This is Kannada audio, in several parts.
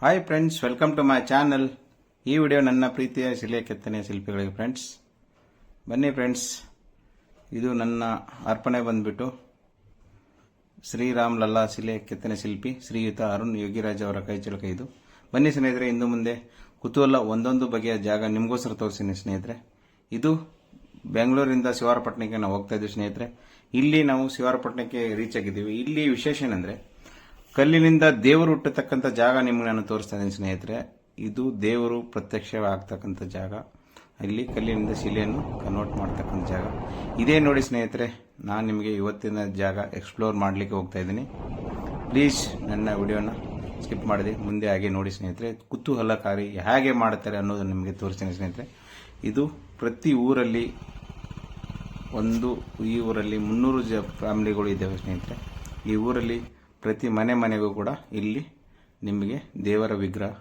Hi friends welcome to my channel ಈ ವಿಡಿಯೋ ನನ್ನ ಪ್ರೀತಿಯ ಶಿಲೆ ಕೆತ್ತನೆ ಶಿಲ್ಪಿಗಳಿಗೆ ಫ್ರೆಂಡ್ಸ್ ಬನ್ನಿ ಫ್ರೆಂಡ್ಸ್ ಇದು ನನ್ನ ಅರ್ಪಣೆ ಬಂದ್ಬಿಟ್ಟು ಶ್ರೀರಾಮ್ ಲಲ್ಲಾ ಶಿಲೆ ಕೆತ್ತನೆ ಶಿಲ್ಪಿ, ಶ್ರೀಯುತ ಅರುಣ್ ಯೋಗಿರಾಜ್ ಅವರ ಕೈಚಳಕ ಇದು. ಬನ್ನಿ ಸ್ನೇಹಿತರೆ ಇಂದು ಮುಂದೆ ಕುತೂಹಲ ಒಂದೊಂದು ಬಗೆಯ ಜಾಗ ನಿಮಗೋಸ್ಕರ ತೋರಿಸ್ತೀನಿ ಸ್ನೇಹಿತರೆ. ಇದು ಬೆಂಗಳೂರಿಂದ ಶಿವಾರಪಟ್ಟಣಕ್ಕೆ ನಾವು ಹೋಗ್ತಾ ಇದ್ದೀವಿ ಸ್ನೇಹಿತರೆ. ಇಲ್ಲಿ ನಾವು ಶಿವಾರಪಟ್ಟಣಕ್ಕೆ ರೀಚ್ ಆಗಿದ್ದೀವಿ. ಇಲ್ಲಿ ವಿಶೇಷ ಏನಂದ್ರೆ ಕಲ್ಲಿನಿಂದ ದೇವರು ಹುಟ್ಟತಕ್ಕಂಥ ಜಾಗ ನಿಮ್ಗೆ ನಾನು ತೋರಿಸ್ತಾ ಇದ್ದೀನಿ ಸ್ನೇಹಿತರೆ. ಇದು ದೇವರು ಪ್ರತ್ಯಕ್ಷವಾಗ್ತಕ್ಕಂಥ ಜಾಗ. ಇಲ್ಲಿ ಕಲ್ಲಿನಿಂದ ಶಿಲೆಯನ್ನು ಕನ್ವರ್ಟ್ ಮಾಡ್ತಕ್ಕಂಥ ಜಾಗ. ಇದೇ ನೋಡಿ ಸ್ನೇಹಿತರೆ, ನಾನು ನಿಮಗೆ ಇವತ್ತಿನ ಜಾಗ ಎಕ್ಸ್ಪ್ಲೋರ್ ಮಾಡಲಿಕ್ಕೆ ಹೋಗ್ತಾ ಇದ್ದೀನಿ. ಪ್ಲೀಸ್ ನನ್ನ ವಿಡಿಯೋನ ಸ್ಕಿಪ್ ಮಾಡಿದೆ. ಮುಂದೆ ಹಾಗೆ ನೋಡಿ ಸ್ನೇಹಿತರೆ, ಕುತೂಹಲಕಾರಿ ಹೇಗೆ ಮಾಡ್ತಾರೆ ಅನ್ನೋದು ನಿಮಗೆ ತೋರಿಸ್ತೀನಿ ಸ್ನೇಹಿತರೆ. ಇದು ಪ್ರತಿ ಊರಲ್ಲಿ ಒಂದು, ಈ ಊರಲ್ಲಿ ಮುನ್ನೂರು ಜ ಫ್ಯಾಮಿಲಿಗಳು ಇದ್ದಾವೆ ಸ್ನೇಹಿತರೆ. ಈ ಊರಲ್ಲಿ ಪ್ರತಿ ಮನೆ ಮನೆಗೂ ಕೂಡ ಇಲ್ಲಿ ನಿಮಗೆ ದೇವರ ವಿಗ್ರಹ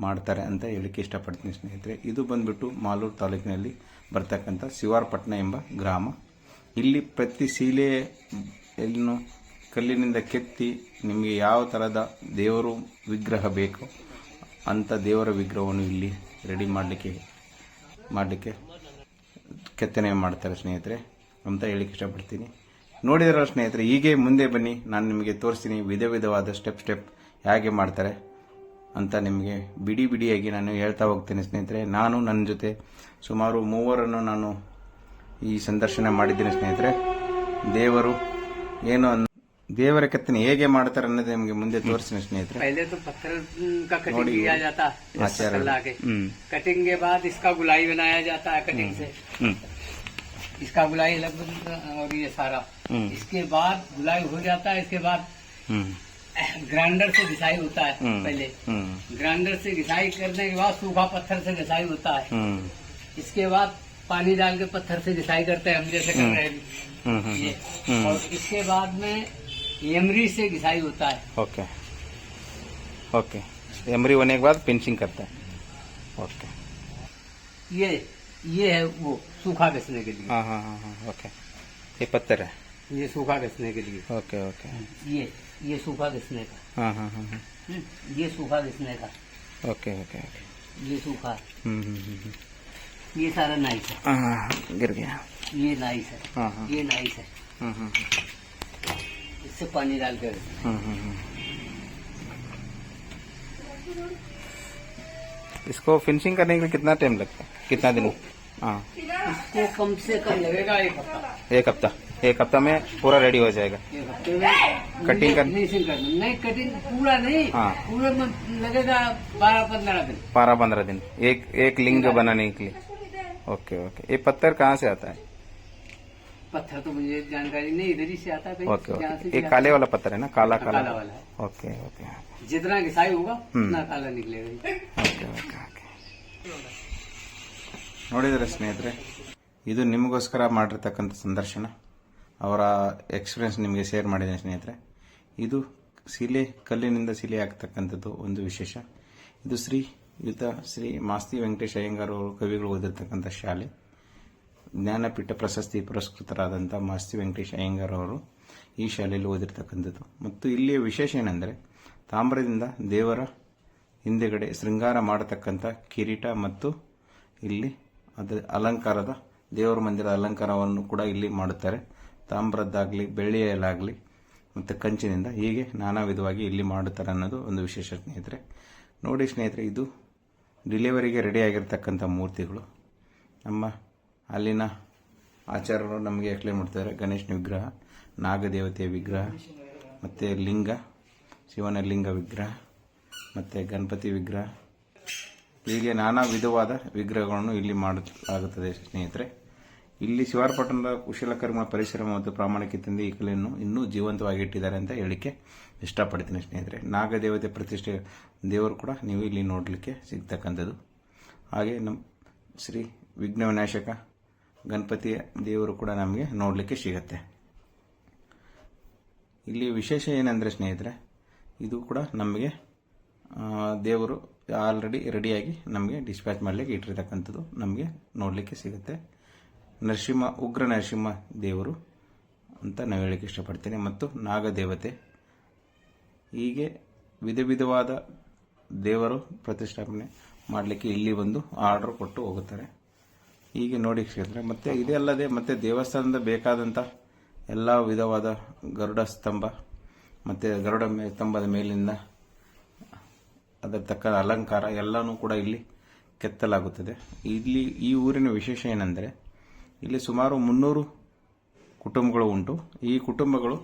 ಮಾಡ್ತಾರೆ ಅಂತ ಹೇಳಿಕೆ ಇಷ್ಟಪಡ್ತೀನಿ ಸ್ನೇಹಿತರೆ. ಇದು ಬಂದ್ಬಿಟ್ಟು ಮಾಲೂರು ತಾಲೂಕಿನಲ್ಲಿ ಬರ್ತಕ್ಕಂಥ ಶಿವಾರಪಟ್ಟಣ ಎಂಬ ಗ್ರಾಮ. ಇಲ್ಲಿ ಪ್ರತಿ ಸೀಲೆ ಎಲ್ಲೂ ಕಲ್ಲಿನಿಂದ ಕೆತ್ತಿ ನಿಮಗೆ ಯಾವ ಥರದ ದೇವರು ವಿಗ್ರಹ ಬೇಕು ಅಂಥ ದೇವರ ವಿಗ್ರಹವನ್ನು ಇಲ್ಲಿ ರೆಡಿ ಮಾಡಲಿಕ್ಕೆ ಮಾಡಲಿಕ್ಕೆ ಕೆತ್ತನೆ ಮಾಡ್ತಾರೆ ಸ್ನೇಹಿತರೆ. ಅಂತ ಹೇಳಿಕ್ಕೆ ಇಷ್ಟಪಡ್ತೀನಿ. ನೋಡಿದಿರಲ್ಲ ಸ್ನೇಹಿತರೆ ಹೀಗೆ ಮುಂದೆ ಬನ್ನಿ. ನಾನು ನಿಮಗೆ ತೋರಿಸ್ತೀನಿ ವಿಧ ವಿಧವಾದ ಸ್ಟೆಪ್ ಸ್ಟೆಪ್ ಹೇಗೆ ಮಾಡ್ತಾರೆ ಅಂತ ನಿಮಗೆ ಬಿಡಿ ಬಿಡಿಯಾಗಿ ನಾನು ಹೇಳ್ತಾ ಹೋಗ್ತೀನಿ ಸ್ನೇಹಿತರೆ. ನಾನು ನನ್ನ ಜೊತೆ ಸುಮಾರು ಮೂವರನ್ನು ನಾನು ಈ ಸಂದರ್ಶನ ಮಾಡಿದ್ದೀನಿ ಸ್ನೇಹಿತರೆ. ದೇವರು ಏನು ದೇವರ ಕೆತ್ತನೆ ಹೇಗೆ ಮಾಡ್ತಾರೆ ಅನ್ನೋದು ನಿಮಗೆ ಮುಂದೆ ತೋರಿಸ್ತೀನಿ ಸ್ನೇಹಿತರೆ. ನೋಡಿ ಕಟಿಂಗ್ ಕಟಿಂಗ್ ಗುಲಾಯಿ इसका गुलाई अलग और ये सारा। हम्म। इसके बाद गुलाई हो जाता है इसके बाद हम्म। ग्राइंडर से घिसाई होता है हम्म। पहले। ग्राइंडर से घिसाई करने के बाद सूखा पत्थर से घिसाई होता है। इसके बाद पानी डाल के पत्थर से घिसाई करते हैं हम जैसे कर रहे हैं। और इसके बाद में एमरी से घिसाई होता है। ओके। ओके। एमरी होने के बाद पिंचिंग करते हैं। ओके। ये ये है वो सूखा घिसने के लिए। हाँ हाँ हाँ हाँ ओके। ये पत्थर है? ये सूखा घिसने के लिए। Okay okay. ये ये सूखा घिसने का। हाँ हाँ हाँ हाँ। हम्म, ये सूखा घिसने का। Okay okay okay. ये सूखा। हम्म हम्म। ये सारा नाइस है। हाँ हाँ हाँ, गिर गया। ये नाइस है। हाँ हाँ। ये नाइस है। हम्म हम्म इससे पानी डाल कर हम्म, हम्म, हम्म। इसको फिनिशिंग करने के लिए कितना टाइम लगता है? कितना दिन? हाँ। इसको कम से कम लगेगा एक हफ़्ता। एक हफ़्ता। एक हफ़्ता में पूरा रेडी हो जाएगा। कटिंग कर नहीं कटिंग पूरा नहीं। हाँ। पूरे में लगेगा बारह पंद्रह दिन। बारह पंद्रह दिन। एक एक लिंग बनाने के लिए। Okay okay. ये पत्थर कहाँ से आता है? पत्थर तो मुझे जानकारी नहीं। इधर ही से आता है ओके ओके। एक काले वाला पत्थर है ना? हाँ, काला काला, वाला है। Okay okay. जितना घिसाई होगा उतना हम्म। काला निकलेगा। Okay okay okay. ನೋಡಿದರೆ ಸ್ನೇಹಿತರೆ, ಇದು ನಿಮಗೋಸ್ಕರ ಮಾಡಿರ್ತಕ್ಕಂಥ ಸಂದರ್ಶನ. ಅವರ ಎಕ್ಸ್ಪೀರಿಯನ್ಸ್ ನಿಮಗೆ ಶೇರ್ ಮಾಡಿದ್ದೇನೆ ಸ್ನೇಹಿತರೆ. ಇದು ಶಿಲೆ, ಕಲ್ಲಿನಿಂದ ಶಿಲೆ ಆಗ್ತಕ್ಕಂಥದ್ದು ಒಂದು ವಿಶೇಷ. ಇದು ಶ್ರೀ ಯುತ ಶ್ರೀ ಮಾಸ್ತಿ ವೆಂಕಟೇಶ್ ಅಯ್ಯಂಗಾರ್ ಅವರು ಕವಿಗಳು ಓದಿರ್ತಕ್ಕಂಥ ಶಾಲೆ. ಜ್ಞಾನಪೀಠ ಪ್ರಶಸ್ತಿ ಪುರಸ್ಕೃತರಾದಂಥ ಮಾಸ್ತಿ ವೆಂಕಟೇಶ್ ಅಯ್ಯಂಗಾರ್ ಅವರು ಈ ಶಾಲೆಯಲ್ಲಿ ಓದಿರ್ತಕ್ಕಂಥದ್ದು. ಮತ್ತು ಇಲ್ಲಿಯ ವಿಶೇಷ ಏನೆಂದರೆ, ತಾಮ್ರದಿಂದ ದೇವರ ಹಿಂದೆಗಡೆ ಶೃಂಗಾರ ಮಾಡತಕ್ಕಂಥ ಕಿರೀಟ ಮತ್ತು ಇಲ್ಲಿ ಅದರ ಅಲಂಕಾರದ, ದೇವರ ಮಂದಿರ ಅಲಂಕಾರವನ್ನು ಕೂಡ ಇಲ್ಲಿ ಮಾಡುತ್ತಾರೆ. ತಾಮ್ರದ್ದಾಗಲಿ ಬೆಳ್ಳಿಯಲ್ಲಾಗಲಿ ಮತ್ತು ಕಂಚಿನಿಂದ ಹೀಗೆ ನಾನಾ ವಿಧವಾಗಿ ಇಲ್ಲಿ ಮಾಡುತ್ತಾರೆ ಅನ್ನೋದು ಒಂದು ವಿಶೇಷ ಸ್ನೇಹಿತರೆ. ನೋಡಿ ಸ್ನೇಹಿತರೆ, ಇದು ಡಿಲಿವರಿಗೆ ರೆಡಿಯಾಗಿರ್ತಕ್ಕಂಥ ಮೂರ್ತಿಗಳು. ನಮ್ಮ ಅಲ್ಲಿನ ಆಚಾರ್ಯರು ನಮಗೆ ಎಕ್ಸ್ಪ್ಲೇನ್ ಮಾಡ್ತಾರೆ ಗಣೇಶನ ವಿಗ್ರಹ, ನಾಗದೇವತೆಯ ವಿಗ್ರಹ, ಮತ್ತು ಲಿಂಗ, ಶಿವನ ಲಿಂಗ ವಿಗ್ರಹ, ಮತ್ತು ಗಣಪತಿ ವಿಗ್ರಹ ಹೀಗೆ ನಾನಾ ವಿಧವಾದ ವಿಗ್ರಹಗಳನ್ನು ಇಲ್ಲಿ ಮಾಡಲಾಗುತ್ತದೆ ಸ್ನೇಹಿತರೆ. ಇಲ್ಲಿ ಶಿವಾರಪಟ್ಟಣದ ಕುಶಲಕರ್ಮ ಪರಿಶ್ರಮ ಮತ್ತು ಪ್ರಾಮಾಣಿಕತೆಯಿಂದ ಈ ಕಲೆಯನ್ನು ಇನ್ನೂ ಜೀವಂತವಾಗಿ ಇಟ್ಟಿದ್ದಾರೆ ಅಂತ ಹೇಳಿಕೆ ಇಷ್ಟಪಡ್ತೀನಿ ಸ್ನೇಹಿತರೆ. ನಾಗದೇವತೆ ಪ್ರತಿಷ್ಠೆ ದೇವರು ಕೂಡ ನೀವು ಇಲ್ಲಿ ನೋಡಲಿಕ್ಕೆ ಸಿಗ್ತಕ್ಕಂಥದ್ದು. ಹಾಗೆ ನಮ್ಮ ಶ್ರೀ ವಿಘ್ನ ವಿನಾಶಕ ಗಣಪತಿಯ ದೇವರು ಕೂಡ ನಮಗೆ ನೋಡಲಿಕ್ಕೆ ಸಿಗತ್ತೆ. ಇಲ್ಲಿ ವಿಶೇಷ ಏನಂದರೆ ಸ್ನೇಹಿತರೆ, ಇದು ಕೂಡ ನಮಗೆ ದೇವರು ಆಲ್ರೆಡಿ ರೆಡಿಯಾಗಿ ನಮಗೆ ಡಿಸ್ಪ್ಯಾಚ್ ಮಾಡಲಿಕ್ಕೆ ಇಟ್ಟಿರ್ತಕ್ಕಂಥದ್ದು ನಮಗೆ ನೋಡಲಿಕ್ಕೆ ಸಿಗುತ್ತೆ. ನರಸಿಂಹ, ಉಗ್ರ ನರಸಿಂಹ ದೇವರು ಅಂತ ನಾವು ಹೇಳಕ್ಕೆ ಇಷ್ಟಪಡ್ತೇನೆ. ಮತ್ತು ನಾಗದೇವತೆ, ಹೀಗೆ ವಿಧ ವಿಧವಾದ ದೇವರು ಪ್ರತಿಷ್ಠಾಪನೆ ಮಾಡಲಿಕ್ಕೆ ಇಲ್ಲಿ ಬಂದು ಆರ್ಡರ್ ಕೊಟ್ಟು ಹೋಗುತ್ತಾರೆ. ಹೀಗೆ ನೋಡಿ ಸಿಗುತ್ತೆ ಮತ್ತೆ ಇದೇ ಅಲ್ಲದೆ ಮತ್ತೆ ದೇವಸ್ಥಾನದ ಬೇಕಾದಂಥ ಎಲ್ಲ ವಿಧವಾದ ಗರುಡ ಸ್ತಂಭ, ಮತ್ತೆ ಗರುಡ ಸ್ತಂಭದ ಮೇಲಿಂದ ಅದರ ತಕ್ಕ ಅಲಂಕಾರ ಎಲ್ಲನೂ ಕೂಡ ಇಲ್ಲಿ ಕೆತ್ತಲಾಗುತ್ತದೆ. ಇಲ್ಲಿ ಈ ಊರಿನ ವಿಶೇಷ ಏನೆಂದರೆ, ಇಲ್ಲಿ ಸುಮಾರು ಮುನ್ನೂರು ಕುಟುಂಬಗಳು ಉಂಟು. ಈ ಕುಟುಂಬಗಳು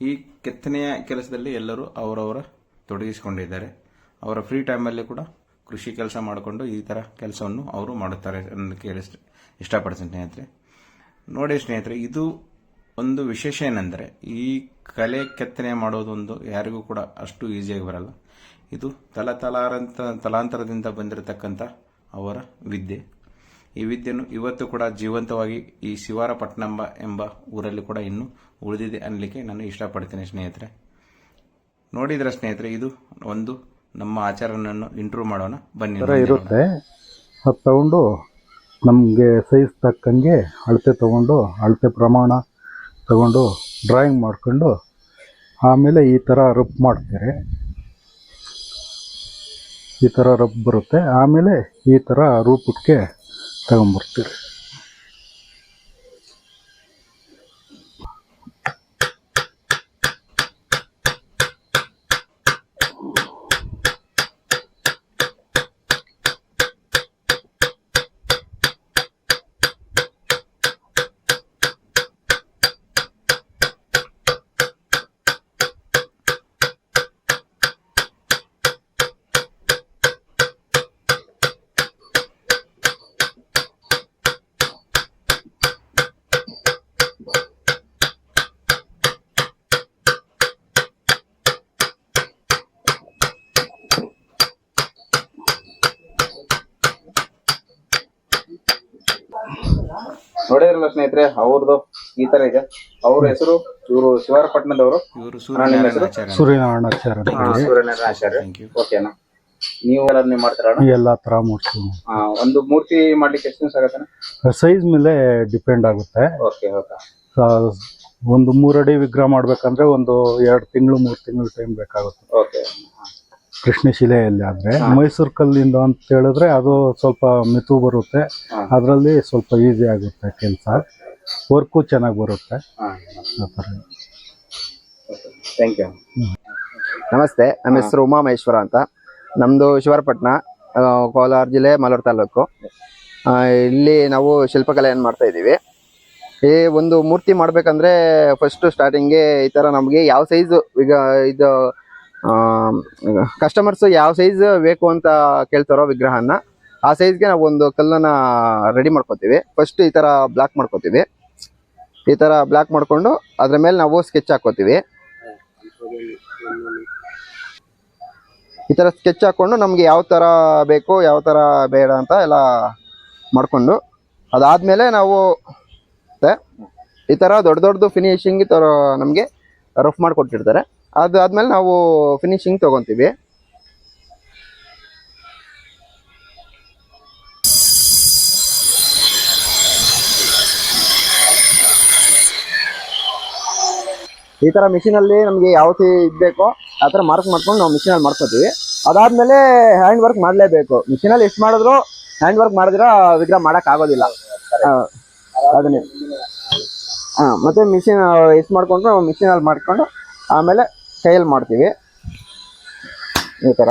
ಈ ಕೆತ್ತನೆಯ ಕೆಲಸದಲ್ಲಿ ಎಲ್ಲರೂ ಅವರವರ ತೊಡಗಿಸಿಕೊಂಡಿದ್ದಾರೆ. ಅವರ ಫ್ರೀ ಟೈಮಲ್ಲಿ ಕೂಡ ಕೃಷಿ ಕೆಲಸ ಮಾಡಿಕೊಂಡು ಈ ಥರ ಕೆಲಸವನ್ನು ಅವರು ಮಾಡುತ್ತಾರೆ ಕೇಳಿ ಇಷ್ಟಪಡ್ತೀನಿ ಸ್ನೇಹಿತರೆ. ನೋಡಿ ಸ್ನೇಹಿತರೆ, ಇದು ಒಂದು ವಿಶೇಷ ಏನೆಂದರೆ, ಈ ಕಲೆ ಕೆತ್ತನೆ ಮಾಡೋದೊಂದು ಯಾರಿಗೂ ಕೂಡ ಅಷ್ಟು ಈಸಿಯಾಗಿ ಬರಲ್ಲ. ಇದು ತಲತಲಾರಂತ ತಲಾಂತರದಿಂದ ಬಂದಿರತಕ್ಕಂಥ ಅವರ ವಿದ್ಯೆ. ಈ ವಿದ್ಯೆಯನ್ನು ಇವತ್ತು ಕೂಡ ಜೀವಂತವಾಗಿ ಈ ಶಿವಾರಪಟ್ಟಣಂಬ ಎಂಬ ಊರಲ್ಲಿ ಕೂಡ ಇನ್ನೂ ಉಳಿದಿದೆ ಅನ್ನಲಿಕ್ಕೆ ನಾನು ಇಷ್ಟಪಡ್ತೇನೆ ಸ್ನೇಹಿತರೆ. ನೋಡಿದ್ರೆ ಸ್ನೇಹಿತರೆ ಇದು ಒಂದು ನಮ್ಮ ಆಚಾರನನ್ನು ಇಂಟ್ರೂವ್ ಮಾಡೋಣ. ಬನ್ನಿ ಇರುತ್ತೆ. ಅದು ತಗೊಂಡು ನಮಗೆ ಸೈಜ್ ತಕ್ಕಂಗೆ ಅಳತೆ ತಗೊಂಡು ಅಳತೆ ಪ್ರಮಾಣ ತಗೊಂಡು ಡ್ರಾಯಿಂಗ್ ಮಾಡಿಕೊಂಡು ಆಮೇಲೆ ಈ ಥರ ರುಪ್ ಮಾಡ್ತಾರೆ. ಈ ಥರ ರಬ್ ಬರುತ್ತೆ. ಆಮೇಲೆ ಈ ಥರ ರೂಪಕ್ಕೆ ತಗೊಂಬರ್ತೀರಿ ನೋಡಿದ್ರಲ್ಲ ಸ್ನೇಹಿತರೆ ಅವ್ರದ್ದು ಈ ತರ ಇದೆ. ಅವ್ರ ಹೆಸರು ಇವರು ಶಿವಾರಪಟ್ಟಣದವರು. ಇವರು ಸೂರ್ಯನಾರಾಯಣ ಆಚಾರ್ಯ ಸೂರ್ಯನಾರಾಯಣಾಚಾರ್ಯ ಅಂತೇಳಿ ಸೂರ್ಯನಾರಾಯಣ ಆಚಾರ್ಯ. ಓಕೆನಾ ನೀವು ಎಲ್ಲ ನೀವು ಮಾಡ್ತೀರಾ ಎಲ್ಲ ಥರ ಮಾಡ್ತೀವಿ. ಒಂದು ಮೂರ್ತಿ ಮಾಡ್ಲಿಕ್ಕೆ ಎಷ್ಟು ದಿವಸ ಆಗತ್ತೆ ಸೈಜ್ ಮೇಲೆ ಡಿಪೆಂಡ್ ಆಗುತ್ತೆ. ಓಕೆ ಓಕೆ ಆ, ಒಂದು ಮೂರಡಿ ವಿಗ್ರಹ ಮಾಡ್ಬೇಕಂದ್ರೆ ಒಂದು ಎರಡು ತಿಂಗಳು ಮೂರು ತಿಂಗಳು ಟೈಮ್ ಬೇಕಾಗುತ್ತೆ. ಓಕೆ ಕೃಷ್ಣಶಿಲೆಯಲ್ಲಿ ಆದ್ರೆ ಮೈಸೂರು ಕಲ್ಲಿಂದ ಅಂತ ಹೇಳಿದ್ರೆ ಅದು ಸ್ವಲ್ಪ ಮಿತು ಬರುತ್ತೆ. ಅದರಲ್ಲಿ ಸ್ವಲ್ಪ ಈಸಿ ಆಗುತ್ತೆ ಕೆಲಸ. ವರ್ಕು ಚೆನ್ನಾಗಿ ಬರುತ್ತೆ. ಆ ಥರ. ಥ್ಯಾಂಕ್ ಯು ನಮಸ್ತೆ ನಮ್ಮ ಹೆಸರು ಉಮಾಮಹೇಶ್ವರ ಅಂತ. ನಮ್ಮದು ಶಿವರಪಟ್ಟಣ ಕೋಲಾರ ಜಿಲ್ಲೆ ಮಲೂರು ತಾಲೂಕು. ಇಲ್ಲಿ ನಾವು ಶಿಲ್ಪಕಲೆಯನ್ನು ಮಾಡ್ತಾ ಇದ್ದೀವಿ. ಈ ಒಂದು ಮೂರ್ತಿ ಮಾಡಬೇಕಂದ್ರೆ ಫಸ್ಟ್ ಸ್ಟಾರ್ಟಿಂಗ್ಗೆ ಈ ಥರ ನಮಗೆ ಯಾವ ಸೈಜ್ ಈಗ ಇದು ಕಸ್ಟಮರ್ಸ್ ಯಾವ ಸೈಜ್ ಬೇಕು ಅಂತ ಕೇಳ್ತಾರೋ ವಿಗ್ರಹನ, ಆ ಸೈಜ್ಗೆ ನಾವು ಒಂದು ಕಲ್ಲನ್ನ ರೆಡಿ ಮಾಡ್ಕೋತೀವಿ. ಫಸ್ಟ್ ಈ ಥರ ಬ್ಲಾಕ್ ಮಾಡ್ಕೋತೀವಿ. ಈ ಥರ ಬ್ಲಾಕ್ ಮಾಡ್ಕೊಂಡು ಅದ್ರ ಮೇಲೆ ನಾವು ಸ್ಕೆಚ್ ಹಾಕೋತೀವಿ. ಈ ಥರ ಸ್ಕೆಚ್ ಹಾಕ್ಕೊಂಡು ನಮಗೆ ಯಾವ ಥರ ಬೇಕು, ಯಾವ ಥರ ಬೇಡ ಅಂತ ಎಲ್ಲ ಮಾಡಿಕೊಂಡು, ಅದಾದಮೇಲೆ ನಾವು ಈ ಥರ ದೊಡ್ಡ ದೊಡ್ಡದು ಫಿನಿಶಿಂಗ್ ಥರ ನಮಗೆ ರಫ್ ಮಾಡಿಕೊಟ್ಟಿರ್ತಾರೆ. ಅದಾದ್ಮೇಲೆ ನಾವು ಫಿನಿಶಿಂಗ್ ತಗೊಂತೀವಿ. ಈ ಥರ ಮಿಷಿನಲ್ಲಿ ನಮಗೆ ಯಾವ ಇದು ಬೇಕೋ ಆ ಥರ ಮಾರ್ಕ್ ಮಾಡ್ಕೊಂಡು ನಾವು ಮಿಷಿನಲ್ಲಿ ಮಾಡ್ಕೋತೀವಿ. ಅದಾದಮೇಲೆ ಹ್ಯಾಂಡ್ ವರ್ಕ್ ಮಾಡಲೇಬೇಕು ಮಿಷಿನಲ್ಲಿ ಎಷ್ಟು ಮಾಡಿದ್ರು ಹ್ಯಾಂಡ್ ವರ್ಕ್ ಮಾಡಿದ್ರೆ ವಿಗ್ರಹ ಮಾಡೋಕ್ಕಾಗೋದಿಲ್ಲ ಅದನ್ನೇ. ಹಾಂ ಮತ್ತು ಮಿಷಿನ್ ಎಷ್ಟು ಮಾಡಿಕೊಂಡು ಮಿಷಿನಲ್ಲಿ ಮಾಡಿಕೊಂಡು ಆಮೇಲೆ ಕೈಯಲ್ಲಿ ಮಾಡ್ತೀವಿ. ಈ ಥರ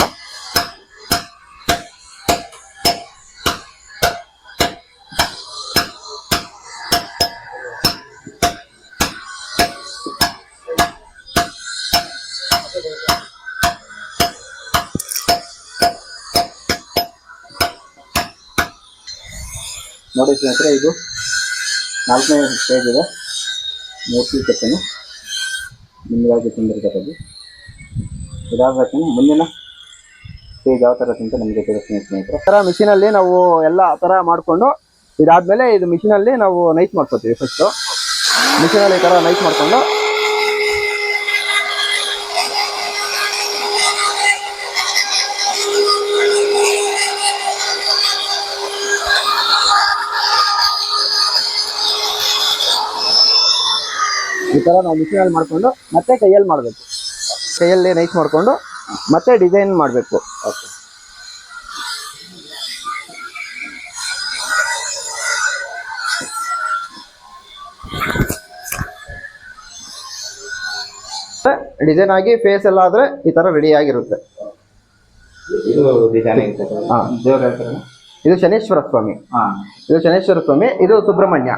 ನೋಡಿ ಸ್ನೇಹಿತರೆ ಇದು ನಾಲ್ಕನೇ ಸ್ಟೇಜ್ ಇದೆ. ಮೂರ್ತಿ ಕೆತ್ತನೆ ನಿಮಗಾಗಿ ತಂದಿರ್ತಕ್ಕದ್ದು ಇದಾದ ಮುಂದಿನ ಸ್ಟೇಜ್ ಯಾವ ಥರ ಅಂತ ನಮಗೆ ತಿಳಿಸ್ತೀನಿ ಸ್ನೇಹಿತರೆ. ಆ ಥರ ಮಿಷಿನಲ್ಲಿ ನಾವು ಎಲ್ಲ ಆ ಥರ ಮಾಡಿಕೊಂಡು, ಇದಾದಮೇಲೆ ಇದು ಮಿಷಿನಲ್ಲಿ ನಾವು ನೈಟ್ ಮಾಡ್ಕೋತೀವಿ ಫಸ್ಟು ಮಿಷಿನಲ್ಲಿ ಈ ಥರ ನೈಟ್ ಮಾಡ್ಕೊಂಡು ಥರ ನಾವು ಮಿಷಿನಲ್ಲಿ ಮಾಡಿಕೊಂಡು ಮತ್ತೆ ಕೈಯಲ್ಲಿ ಮಾಡಬೇಕು. ಕೈಯಲ್ಲಿ ನೈಟ್ ಮಾಡಿಕೊಂಡು ಮತ್ತೆ ಡಿಸೈನ್ ಮಾಡಬೇಕು. ಓಕೆ ಡಿಸೈನ್ ಆಗಿ ಫೇಸ್ ಎಲ್ಲ ಆದರೆ ಈ ಥರ ರೆಡಿ ಆಗಿರುತ್ತೆ. ಇದು ಶನೇಶ್ವರ ಸ್ವಾಮಿ. ಹಾ. ಇದು ಶನೇಶ್ವರ ಸ್ವಾಮಿ ಇದು ಸುಬ್ರಹ್ಮಣ್ಯ.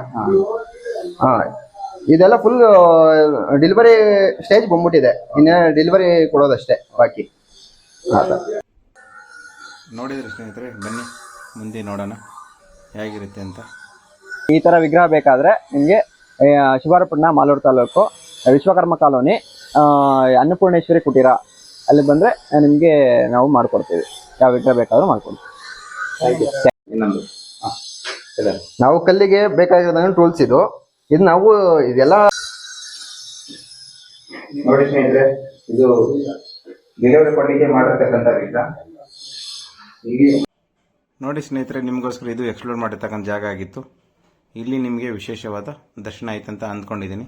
ಹಾ. ಇದೆಲ್ಲ ಫುಲ್ ಡೆಲಿವರಿ ಸ್ಟೇಜ್ ಬಂದ್ಬಿಟ್ಟಿದೆ. ಇನ್ನೇ ಡೆಲಿವರಿ ಕೊಡೋದಷ್ಟೇ ಬಾಕಿ. ನೋಡಿದ್ರಿ ಸ್ನೇಹಿತರೆ ಬನ್ನಿ ಮುಂದೆ ನೋಡೋಣ. ಹೇಗಿರುತ್ತೆ ಅಂತ. ಈ ಥರ ವಿಗ್ರಹ ಬೇಕಾದರೆ ನಿಮಗೆ ಶಿವಾರಪಟ್ಟಣ ಮಾಲೂರು ತಾಲೂಕು ವಿಶ್ವಕರ್ಮ ಕಾಲೋನಿ ಅನ್ನಪೂರ್ಣೇಶ್ವರಿ ಕುಟೀರ. ಅಲ್ಲಿ ಬಂದರೆ ನಿಮಗೆ ನಾವು ಮಾಡಿಕೊಡ್ತೀವಿ. ಯಾವ ವಿಗ್ರಹ ಬೇಕಾದರೂ ಮಾಡಿಕೊಡ್ತೀವಿ. ಇನ್ನೊಂದು. ಹಾ ಹೇಳಿ. ನಾವು ಕಲ್ಲಿಗೆ ಬೇಕಾಗಿರೋದಂದ್ರೆ ಟೂಲ್ಸ್ ಇದು. ಇದು ನಾವು ಇದೆಲ್ಲ ನೋಡಿ ಸ್ನೇಹಿತರೆ ಇದು ಡೆಲಿವರಿ ಕೊಡಲಿಕ್ಕೆ ಮಾಡಿರ್ತಕ್ಕಂಥ ನೋಡಿ ಸ್ನೇಹಿತರೆ ನಿಮಗೋಸ್ಕರ ಇದು ಎಕ್ಸ್ಪ್ಲೋರ್ ಮಾಡಿರ್ತಕ್ಕಂಥ ಜಾಗ ಆಗಿತ್ತು. ಇಲ್ಲಿ ನಿಮಗೆ ವಿಶೇಷವಾದ ದರ್ಶನ ಆಯ್ತಂತ ಅಂದ್ಕೊಂಡಿದ್ದೀನಿ.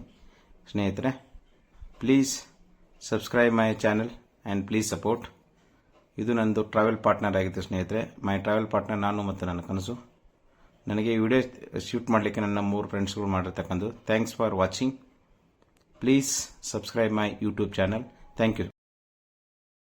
ಸ್ನೇಹಿತರೆ please subscribe my channel and please support ಇದು ನಂದು ಟ್ರಾವೆಲ್ ಪಾರ್ಟ್ನರ್ ಆಗಿತ್ತು ಸ್ನೇಹಿತರೆ. ಮೈ ಟ್ರಾವೆಲ್ ಪಾರ್ಟ್ನರ್ ನಾನು ಮತ್ತು ನನ್ನ ಕನಸು. ನನಗೆ ವಿಡಿಯೋ ಶೂಟ್ ಮಾಡಲಿಕ್ಕೆ ನನ್ನ ಮೂರು ಫ್ರೆಂಡ್ಸ್ಗಳು ಮಾಡಿರ್ತಕ್ಕಂಥದ್ದು. Thanks for watching please subscribe my YouTube channel thank you